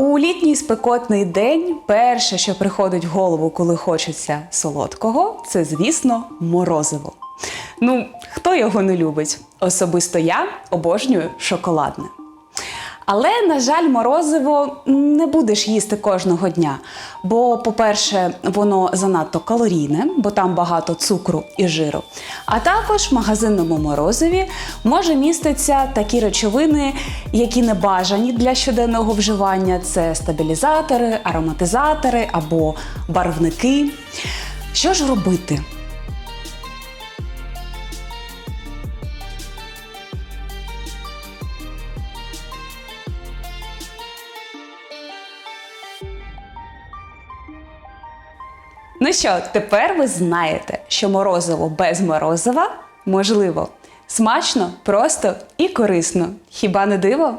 У літній спекотний день перше, що приходить в голову, коли хочеться солодкого, це, звісно, морозиво. Ну, хто його не любить? Особисто я обожнюю шоколадне. Але, на жаль, морозиво не будеш їсти кожного дня. Бо, по-перше, воно занадто калорійне, бо там багато цукру і жиру. А також в магазинному морозиві може міститися такі речовини, які не бажані для щоденного вживання: це стабілізатори, ароматизатори або барвники. Що ж робити? Ну що, тепер ви знаєте, що морозиво без морозива можливо смачно, просто і корисно. Хіба не диво?